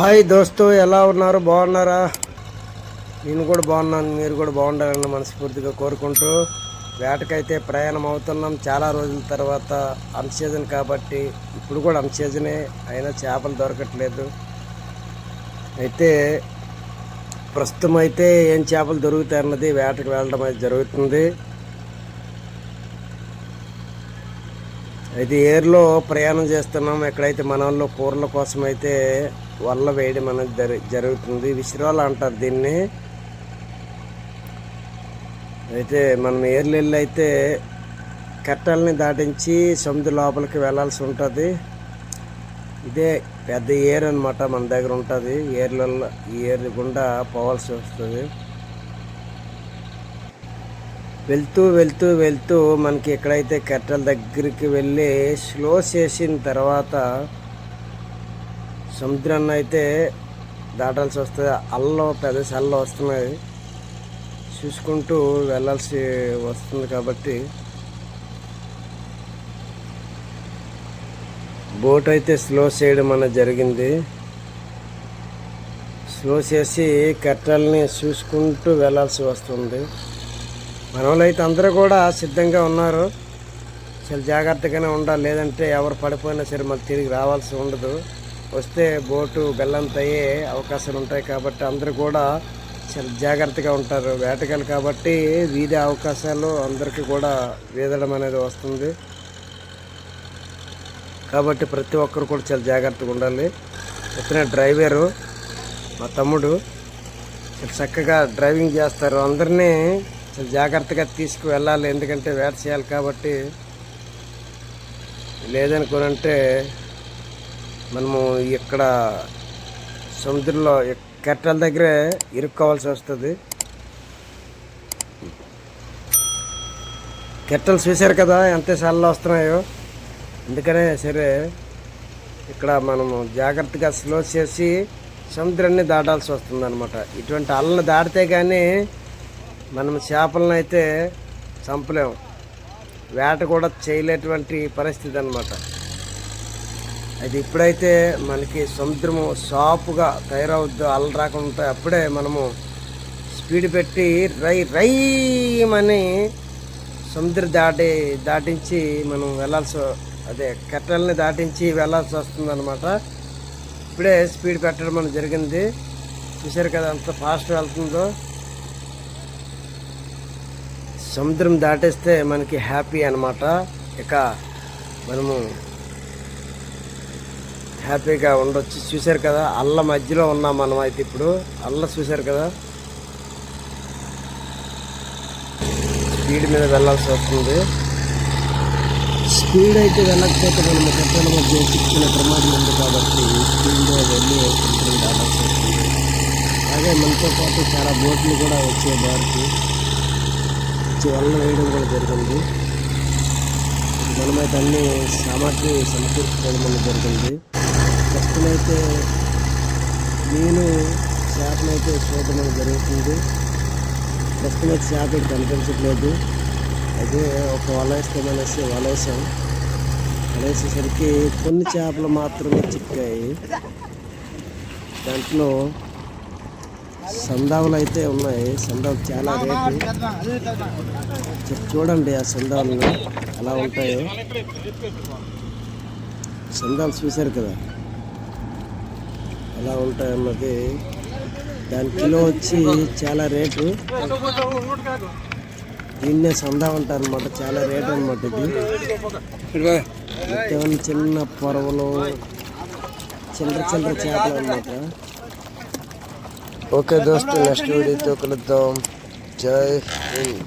Hi దోస్తు ఎలా ఉన్నారు? బాగున్నారా? నేను కూడా బాగున్నాను. మీరు కూడా బాగుండాలని మనస్ఫూర్తిగా కోరుకుంటూ వేటకైతే ప్రయాణం అవుతున్నాం. చాలా రోజుల తర్వాత అన్సీజన్ కాబట్టి ఇప్పుడు కూడా అన్సీజనే అయినా చేపలు దొరకట్లేదు. అయితే ప్రస్తుతం అయితే ఏం చేపలు దొరుకుతాయి అన్నది వేటకు వెళ్ళడం అయితే జరుగుతుంది. అయితే ఏర్లో ప్రయాణం చేస్తున్నాం. ఎక్కడైతే మన వాళ్ళు కూరల కోసం అయితే వల్ల వేయడం అనేది జరి జరుగుతుంది. విసిరాలు అంటారు దీన్ని. అయితే మనం ఏర్లు అయితే కట్టల్ని దాటించి సముద్ర లోపలికి వెళ్ళాల్సి ఉంటుంది. ఇదే పెద్ద ఏరు అనమాట మన దగ్గర ఉంటుంది. ఏర్లలో ఈ ఏర్ గుండా పోవాల్సి వస్తుంది. వెళ్తూ వెళ్తూ వెళ్తూ మనకి ఎక్కడైతే కట్టెల దగ్గరికి వెళ్ళి స్లో చేసిన తర్వాత సముద్రాన్ని అయితే దాటాల్సి వస్తుంది. అల్లం పెద్ద అల్లం వస్తున్నాయి. చూసుకుంటూ వెళ్ళాల్సి వస్తుంది కాబట్టి. బోట్ అయితే స్లో చేయడం అనేది జరిగింది. స్లో చేసి కట్టెల్ని చూసుకుంటూ వెళ్ళాల్సి వస్తుంది. మన వాళ్ళైతే అందరూ కూడా సిద్ధంగా ఉన్నారు. చాలా జాగ్రత్తగానే ఉండాలి. లేదంటే ఎవరు పడిపోయినా సరే మళ్ళీ తిరిగి రావాల్సి ఉండదు. వస్తే బోటు బెల్లంత అయ్యే అవకాశాలు ఉంటాయి కాబట్టి అందరూ కూడా చాలా జాగ్రత్తగా ఉంటారు. వేటగాలు కాబట్టి వీధి అవకాశాలు అందరికీ కూడా వీదడం అనేది వస్తుంది. కాబట్టి ప్రతి ఒక్కరు కూడా చాలా జాగ్రత్తగా ఉండాలి. ఇతనే డ్రైవరు మా తమ్ముడు చాలా చక్కగా డ్రైవింగ్ చేస్తారు. అందరినీ చాలా జాగ్రత్తగా తీసుకు వెళ్ళాలి ఎందుకంటే వేట చేయాలి కాబట్టి లేదనుకోనంటే మనము ఇక్కడ సముద్రంలో కట్టెల దగ్గరే ఇరుక్కోవాల్సి వస్తుంది. కెట్టలు చూశారు కదా ఎంత చల్ల వస్తున్నాయో. అందుకనే సరే ఇక్కడ మనము జాగ్రత్తగా స్లో చేసి సముద్రాన్ని దాటాల్సి వస్తుంది అనమాట ఇటువంటి అల్లని దాటితే కానీ మనం చేపలను అయితే చంపలేము వేట కూడా చేయలేటువంటి పరిస్థితి అనమాట అది ఇప్పుడైతే మనకి సముద్రము సాపుగా తయారవుద్దు అల్ల రాకుండా అప్పుడే మనము స్పీడ్ పెట్టి రై రైమని సముద్ర దాటి దాటించి మనం వెళ్ళాల్సి అదే కట్టెల్ని దాటించి వెళ్ళాల్సి వస్తుంది అనమాట ఇప్పుడే స్పీడ్ పెట్టడం మనకు జరిగింది. చూసారు కదా అంత ఫాస్ట్ వెళ్తుందో. సముద్రం దాటేస్తే మనకి హ్యాపీ అనమాట ఇక మనము హ్యాపీగా ఉండొచ్చు. చూశారు కదా అల్ల మధ్యలో ఉన్నాం మనం అయితే ఇప్పుడు. అల్ల చూశారు కదా. స్పీడ్ మీద వెళ్ళాల్సి వస్తుంది. స్పీడ్ అయితే వెళ్ళకపోతే మనం కట్టెల మధ్య చిన్న ప్రమాదం ఉంది కాబట్టి స్పీడ్లో వెళ్ళి సముద్రం దాటాల్సి వస్తుంది. అలాగే మనతో పాటు చాలా బోట్లు కూడా వచ్చే బారికి వచ్చి వల్ల వేయడం కూడా జరిగింది. మనమైతే అన్ని సామాగ్రి సమకూర్చుకోవడం అనేది జరిగింది. ప్రస్తుతమైతే నేను చేపనైతే చూడడం అనేది జరుగుతుంది. ప్రస్తుతం అయితే చేప ఇక్కడ కనిపించట్లేదు అదే ఒక వల వేస్తామనేసి వల వేసాం వేసేసరికి కొన్ని చేపలు మాత్రమే చిక్కాయి. దాంట్లో సందావులు అయితే ఉన్నాయి. సందావులు చాలా రేటు. చూడండి ఆ సందాలు ఎలా ఉంటాయో. సందాలు చూశారు కదా? ఎలా ఉంటాయి అన్నది దాని కిలో వచ్చి చాలా రేటు. దీన్నే సందా అంటారు అనమాట చాలా రేటు అనమాట ఇది. మొత్తం చిన్న పొరవలు చిల్లర చిల్లర చేపలు అనమాట ఓకే దోస్తు నెక్స్ట్ వీడియోతో కలుద్దాం. జై హింద్.